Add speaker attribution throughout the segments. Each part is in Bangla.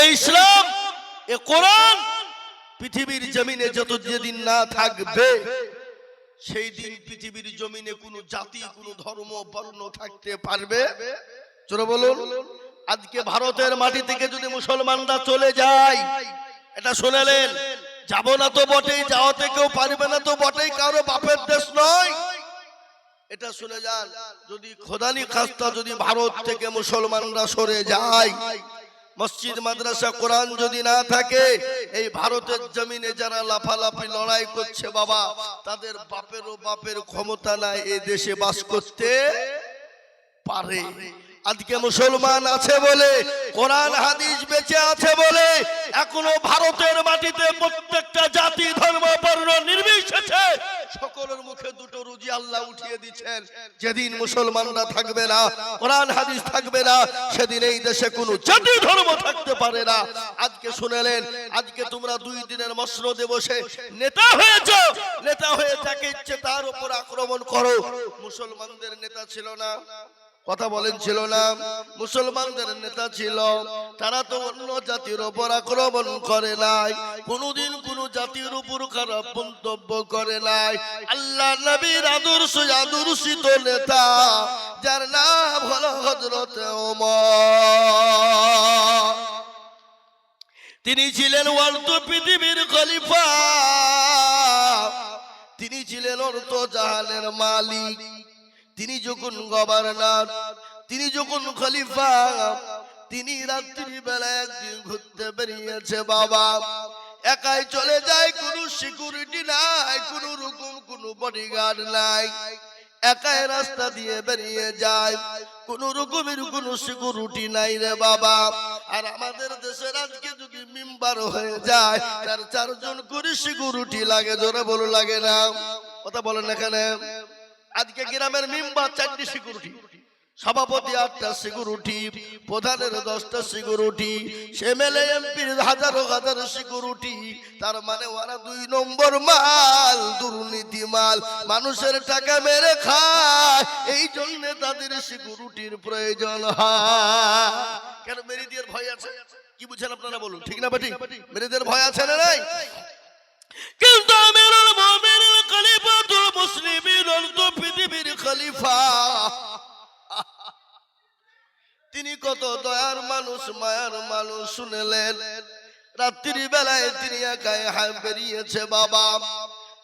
Speaker 1: এই ইসলাম, এ কোরআন, পৃথিবীর জমিনে যত যেদিন না থাকবে, সেই দিন পৃথিবীর জমিনে কোনো জাতি, কোনো ধর্ম, বর্ণ থাকতে পারবে। চলো বলুন, আজকে ভারতের মাটি থেকে যদি মুসলমানরা চলে যায়, এটা শুনেলেন, যাব না তো বটেই, যাওয়াতে কেউ পারবে না তো বটেই, কারও বাপের দেশ নয়। এটা শুনে যান, যদি খোদানি খাস্তা যদি ভারত থেকে মুসলমানরা সরে যায় মসজিদ, মাদ্রাসা, কোরআন যদি না থাকে, এই ভারতের জমিনে যারা লাফালাফি লড়াই করছে বাবা, তাদের বাপেরও বাপের ক্ষমতা নাই এই দেশে বাস করতে পারে। আজকে মুসলমান আছে বলে, কোরআন, হাদিস বেঁচে আছে বলে, এখনও ভারতের মাটিতে প্রত্যেকটা জাতি, ধর্ম, বর্ণ নির্বিশেষে সকলের মুখে দুটো রুজি আল্লাহ উঠিয়ে দিচ্ছেন। যেদিন মুসলমানরা থাকবে না, কোরআন, হাদিস থাকবে না, সেদিন এই দেশে কোনো জাতি ধর্ম থাকতে পারে না। আজকে শুনেলেন, আজকে তোমরা দুই দিনের মসনদে বসে নেতা হয়েছ, নেতা হয়ে থাকে ইচ্ছে তার উপর আক্রমণ করো। মুসলমানদের নেতা ছিল না। কথা বলেন ছিল না। মুসলমানদের নেতা ছিল। তারা তো অন্য জাতির ওপর আক্রমণ করে নাই। কোনোদিন কোন জাতির উপর খারাপ মন্তব্য করে নাই। আল্লাহ নবীর আদর্শ আদর্শিত নেতা, যার নাম হলো হজরত তিনি ছিলেন ওয়ার্ল্ড পৃথিবীর খলিফা। তিনি ছিলেন অর্থ জাহানের মালিক। তিনি যখন গভর্নর, তিনি যখন খলিফা, তিনি রাত্রি বেলা একদিন ঘুরতে বেরিয়েছে বাবা। একাই চলে যায়, কোনো সিকিউরিটি নাই, কোনো রকম, কোনো বডিগার্ড নাই। একাই রাস্তা দিয়ে বেরিয়ে যায়, কোন রকমের কোন সিকিউরিটি নাই রে বাবা। আর আমাদের দেশের আজকে যদি মেম্বার হয়ে যায়, তার চারজন করে সিকিউরিটি লাগে, জোরে বলো লাগে না? কথা বলেন এখানে। আজকে গ্রামের মেম্বার চারটি সিকিউরিটি সভাপতি আটটা সিকিউরিটি প্রধানের দশটা সিকিউরিটি এমএলএ, এমপির হাজারো হাজার সিকিউরিটি তার মানে ওরা দুই নম্বর মাল, দুর্নীতি মাল। মানুষের টাকা মেরে খায়। এই জন্য তাদের সিকিউরিটির প্রয়োজন হয়। কেন মেরিদিয়ার ভয় আছে? কি বুঝেন আপনারা বলুন, ঠিক না বেটি মেরিদের ভয় আছে না নাই? কিন্তু আমিরুল মুমিনিন খলিফাতুল তিনি কত দয়ার মানুষ, মায়ার মানুষ শুনেলেন। রাত্রি বেলায় তিনি একাই হায় বেরিয়েছে, বাবা।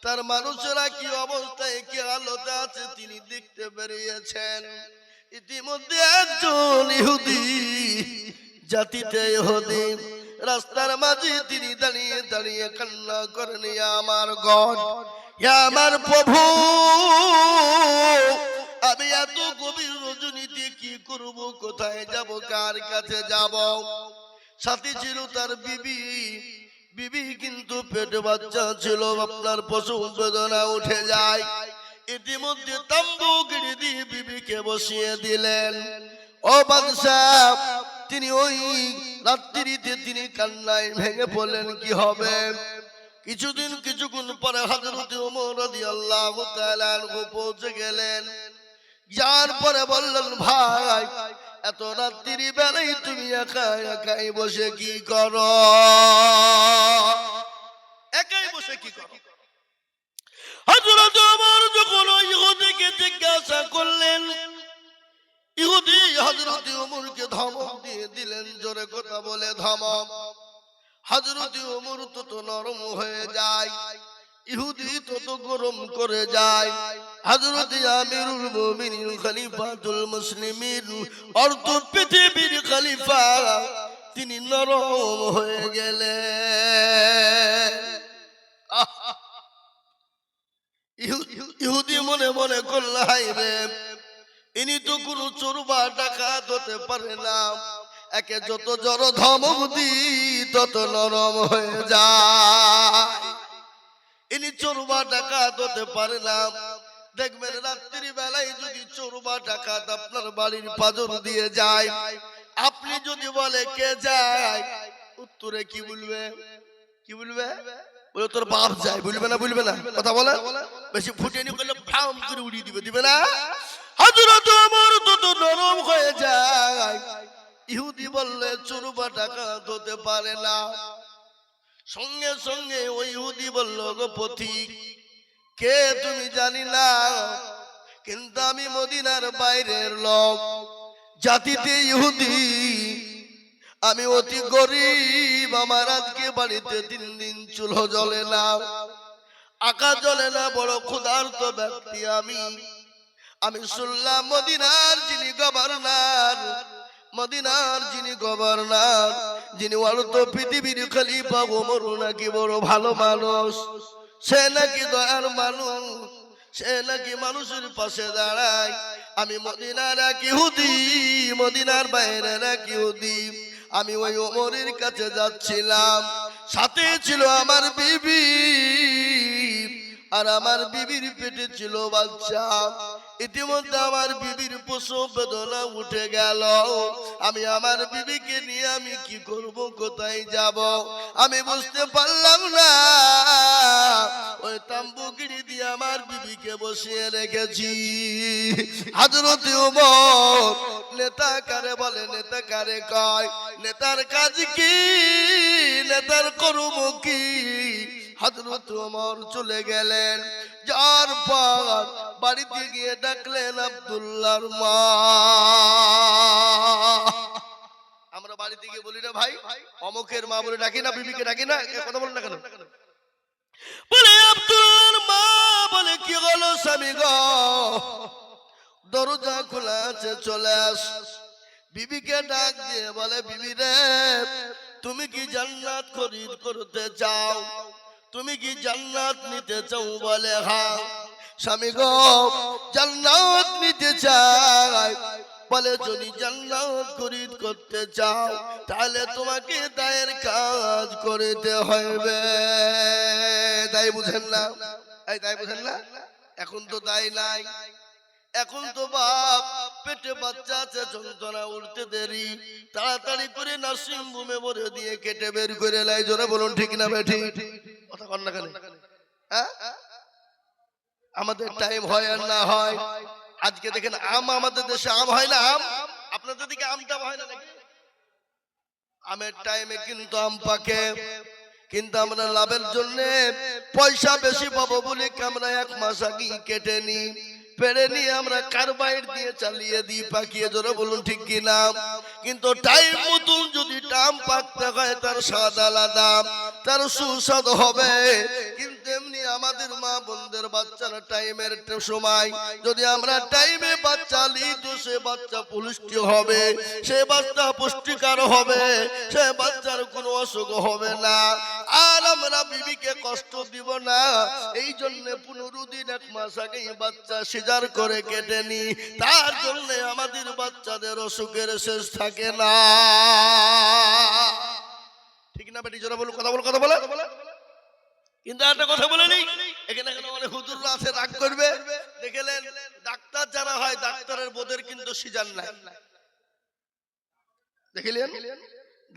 Speaker 1: তার মানুষেরা কি অবস্থায় কি আলোতে আছে তিনি দেখতে বেরিয়েছেন। ইতিমধ্যে একজন ইহুদি, জাতিতে ইহুদি, রাস্তার মাঝে তিনি দাঁড়িয়ে দাঁড়িয়ে কান্না করেন আমার গড আমার প্রভু, আমি এত গভীর রজনীতে কি করব, কোথায় যাব, কার কাছে যাব? সাথে ছিল তার বিবি। বিবি কিন্তু পেটে বাচ্চা ছিল, আপনার পশু বেদনা উঠে যায়। ইতিমধ্যে তাম্বু গিড়ে দিয়ে বিবিকে বসিয়ে দিলেন। ও বাদশাহ, তিনি ওই রাত্রিতে তিনি কান্নায় ভেঙে পড়লেন, কি হবে? কিছুদিন, কিছুক্ষণ পরে হজরত ওমর রাদিয়াল্লাহু তাআলা পৌঁছে গেলেন। যার পরে বললেন, ভাই, এত রাত্রি বেলায় তুমি একা একাই বসে কি করো? একাই বসে কি করো? হযরত ওমর যখন ইহুদিকে জিজ্ঞাসা করলেন, ইহুদি দিয়ে দিলেন, জোরে বলে তো নরম হয়ে যায়। ইহুদি তত গরম করে যায়। হযরত আমিরুল মুমিনিন খলিফাতুল মুসলিমিন অর্থ পৃথিবীর খলিফা, তিনি নরম হয়ে ইহুদি মনে মনে করল হাই রে, ইনি তো কোনো চোরবা, ডাকাত হতে পারে না। একে যত জড় ধমক দি তত নরম হয়ে যায়। ইনি চোরবা ডাকাত হতে পারে না। দেখবেন রাত্রি বেলায় যদি চোরবা ডাকাত আপনার বাড়ির পাজর দিয়ে যায়, আপনি যদি বলে, কে যায়? উত্তরে কি বলবে? কি বলবে? বলে, তোর বাপ যায়। বলবে না বলবে না। কথা বলে? বেশি ফুটেনি করলে ফাম করে উড়িয়ে দিবে দিবে না? হজরত আমার তত নরম হয়ে যায়, ইহুদি বললে চোর বা ডাকাত হতে পারে না। সঙ্গে সঙ্গে ওই ইহুদি বলল, গো কে তুমি জানি না, কিন্তু আমি মদিনার বাইরের লোক। জাতিতে ইহুদি, আমি অতি গরিব, আমার আজকে বাড়িতে তিন দিন চুলো জ্বলে না, আকা জ্বলে না, বড় ক্ষুধার্ত ব্যক্তি আমি। আমি শুনলাম মদিনার যিনি গভর্নর মদিনার যিনি গভর্নর, যিনি অর্থ পৃথিবীর খলিফা, ওমর নাকি বড় ভালো মানুষ। সে নাকি দয়ার মানুষ, সে নাকি মানুষের পাশে দাঁড়ায়। আমি মদিনার এক ইহুদি, মদিনার বাইরের এক ইহুদি। আমি ওই ওমরের কাছে যাচ্ছিলাম। সাথে ছিল আমার বিবি, আর আমার বিবির পেটে ছিল বাচ্চা। ইতিমধ্যে আমার বিবির প্রসব বেদনা উঠে গেল। আমি আমার বিবিকে নিয়ে আমি কি করব, কোথায় যাব? আমি বুঝতে পারলাম না। ওই তাম্বুগিরি দিয়ে আমার বিবিকে বসিয়ে রেখেছি। হাজরতে নেতা কারে বলে, নেতা কারে কয়, নেতার কাজ কি, নেতার করুম কি? হজরত ওমর চলে গেলেন। পর বাড়িতে গিয়ে ডাকলেন আব্দুল্লাহর মা। আমরা বাড়িতে গিয়ে বলি না ভাই, অমুকের মা বলে ডাকি না, বিবিকে ডাকি না কথা বলেন না কেন? বলে, আব্দুল্লাহর মা বলে, কি হলো স্বামী গো? দরজা খোলা আছে, চলে আস। বিবিকে ডাক দিয়ে বলে, বিবি রে, তুমি কি জান্নাত খরিদ করতে চাও? তুমি কি জান্নাত নিতে চাও? বলে হ্যাঁ। স্বামী গো, জান্নাত নিতে চাই। বলে, যদি জান্নাত খরিদ করতে চাও, তাহলে তোমাকে দায়ের কাজ করতে হবে। তাই বুঝেন না? এই তাই বুঝেন না? এখন তো দায় নাই। এখন তো বাপ, পেটে বাচ্চা আছে, যন্ত্রণা, উঠতে দেরি। তাড়াতাড়ি করে নার্সিং হোমে ভরে দিয়ে কেটে বের করে লাই। জোরে বলুন, ঠিক না বেঠি কথা কন না কেন? হ্যাঁ? আমাদের টাইম হয় আর না হয়? আজকে দেখেন আম আমাদের দেশে আম হয় না? আম আপনাদের দিকে আম টাম হয় না নাকি? আমের টাইমে কিন্তু আম পাকে। কিন্তু আমরা লাভের জন্য পয়সা বেশি পাবো বলে আমরা এক মাস আগে কেটে নি পেরে নিয়ে আমরা কার্বাইড দিয়ে চালিয়ে দিই পাকিয়ে জোরে বলুন ঠিক কিনা? কিন্তু টাইম মতন যদি টাম পাকতে হয় তার স্বাদ আলাদা। তার সুস্বাদ হবে। আমাদের মা বোনদের বাচ্চার টাইমের সময়, যদি আমরা টাইমে বাচ্চা নিই তো সে বাচ্চা পুষ্টি হবে, সে বাচ্চা পুষ্টিকার হবে, সে বাচ্চার কোনো অসুখ হবে না। আর আমরা বিবিকে কষ্ট দিব না এই জন্য পনেরো দিন, এক মাস আগে বাচ্চা সিজার করে কেটে নি তার জন্য আমাদের বাচ্চাদের অসুখের শেষ থাকে না। ঠিক না বেটি, জোরা বলুন, কথা বল কথা বলে কিন্তু একটা কথা বলে নি এখানে অনেক আছে, রাগ করবে। ডাক্তার যারা হয়, ডাক্তারের বোধের কিন্তু নাই।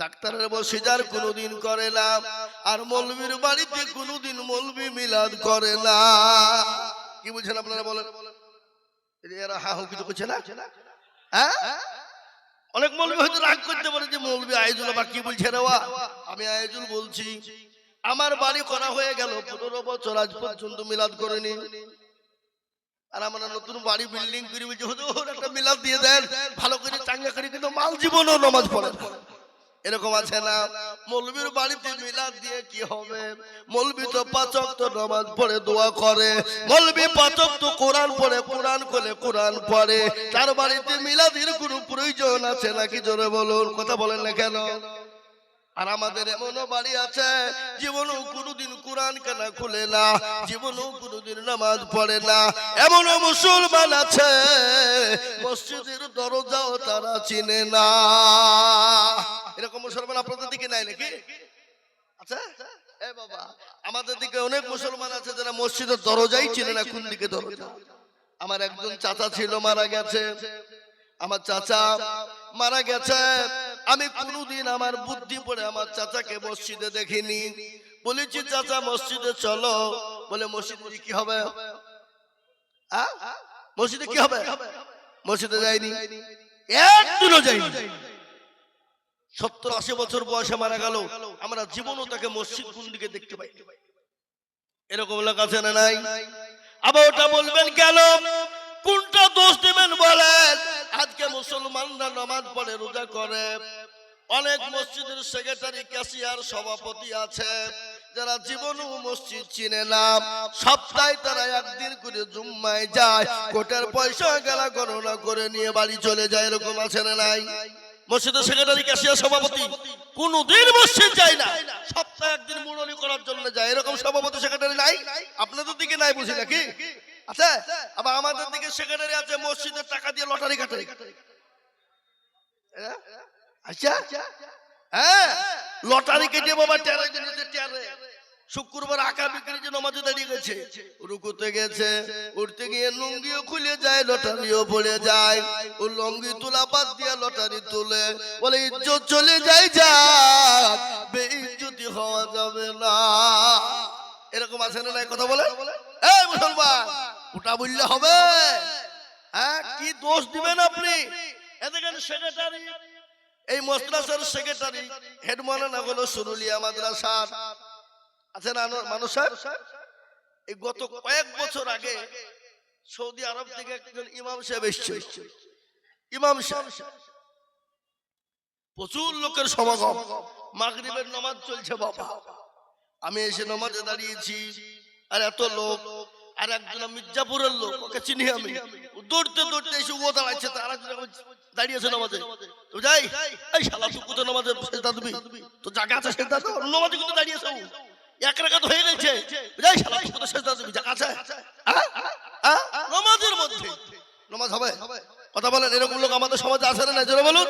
Speaker 1: ডাক্তারের বউ সিজার কোনোদিন করে না, আর মৌলবীর বাড়িতে কোনোদিন মৌলবি মিলাদ করে না। কি বুঝছেন আপনারা বলেন? এরা হা হু কিছু করছে না? হ্যাঁ? অনেক মৌলবী হয়তো রাগ করতে পারে যে মৌলবী আইজুল আবার কি বলছে রে আমি আইজুল বলছি। আমার বাড়ি করা হয়ে গেল, পনেরো বছর আজ পর্যন্ত মিলাদ করেনি। আর আমরা নতুন বাড়ি বিল্ডিং করে একটা মিলাদ দিয়ে দেন। ভালো করে চাঙ্গা করে কিন্তু মাল জীবনও নামাজ পড়ে এরকম আছে না? মৌলবীর বাড়িতে মিলাদ দিয়ে কি হবে? মৌলবি তো পাচক তো নামাজ পড়ে, দোয়া করে। মৌলবি পাচক তো কোরআন পড়ে, কোরআন করে কোরআন পড়ে। তার বাড়িতে মিলাদের কোনো প্রয়োজন আছে নাকি? জোরে বলুন, কথা বলেন না কেন? আর আমাদের এমনও বাড়ি আছে, জীবনও কোনোদিন কোরআন কেনা খুলে না, জীবনও কোনোদিন নামাজ পড়ে না। এমনও মুসলমান আছে, মসজিদের দরজাও তারা চিনে না। এরকম মুসলমান আপনাদের দিকে নাই নাকি? আচ্ছা এ বাবা, আমাদের দিকে অনেক মুসলমান আছে যারা মসজিদের দরজাই চিনে না, কোন দিকে দরজা? আমার একজন চাচা ছিল, মারা গেছে। আমার চাচা মারা গেছে। আমি কোনোদিন আমার বুদ্ধি পড়ে আমার চাচাকে মসজিদে দেখিনি। বলেছি, চাচা, মসজিদে চলো। বলে, মসজিদে কি হবে? মসজিদে কি হবে? মসজিদে যাইনি। একদিনও যাইনি। সত্তর আশি বছর বয়সে মারা গেল। আমরা জীবনও তাকে মসজিদ কোন দিকে দেখতে পাই? এরকম লোক আছে না নাই? আবার ওটা বলবেন কেন? কোনটা দোষ দেবেন বলেন? আজকে মুসলমানরা নামাজ পড়ে, রোজা করে। অনেক মসজিদের সেক্রেটারি, ক্যাশিয়ার সভাপতি আছে, যারা জীবনও মসজিদ চিনে না। সপ্তাহে তারা একদিন করে জুম্মায় যায়, কোটার পয়সা গেলা গণনা করে নিয়ে বাড়ি চলে যায়, এরকম আছে না নাই? মসজিদের সেক্রেটারি, ক্যাশিয়ার সভাপতি, কোনদিন মসজিদ যায় না। সপ্তাহে একদিন মুরলি করার জন্য যায়, এরকম সভাপতি সেক্রেটারি নাই? আপনাদের দিকে নাই বুঝি নাকি? আছে? আবার আমাদের দিকে সেক্রেটারি আছে মসজিদের টাকা দিয়ে লটারি কাটারি। হ্যাঁ? আচ্ছা? হ্যাঁ? লটারি কেটে বাবা টেরে টেরে। শুক্রবার আঁকা বিক্রির জন্য আমাদের দাঁড়িয়ে গেছে রুকুতে গেছে, উঠতে গিয়ে লুঙ্গিও খুলে যায়, লটারিও পড়ে যায়। ও লুঙ্গি তোলা বাদ দিয়া লটারি তুলে। বলে, ইজ্জত চলে যায় যাক, বেইজ্জতি হওয়া যাবে না। এরকম আছে না কথা বলে? এই মুসলমান! ওটা বললে হবে। হ্যাঁ কি দোষ দিবেন আপনি? এদিকে সেক্রেটারি এই মাদ্রাসার সেক্রেটারি হেড মালানা হলো সুরুলিয়া মাদ্রাসার আছে না আনো- মানুষ এই গত কয়েক বছর আগে সৌদি আরব থেকে একজন ইমাম সাহেব এসছে ইমাম সাহেব, প্রচুর লোকের সমাগম। মাগরিবের নামাজ চলছে, বাবা। আমি এসে নামাজে দাঁড়িয়েছি। আর এত লোক আর একজন মির্জাপুরের লোক, ওকে চিনি আমি। দৌড়তে দৌড়তে এসে ও দাঁড়াচ্ছে তার দাঁড়িয়েছে নামাজে। তো যাই, এই শালা তুই কোথায় নামাজে সেজদা দিবি? তো জায়গা আছে সেজদা তো নামাজে দাঁড়িয়েছে এক রাকাত হয়ে গেছে। যাই, শালা তুই কোথায় সেজদা দিবি? জায়গা আছে? হ্যাঁ? হ্যাঁ? নামাজের মধ্যে। নামাজ হবে। কথা বলেন, এরকম লোক আমাদের সমাজে আছে না জোরে বলুন।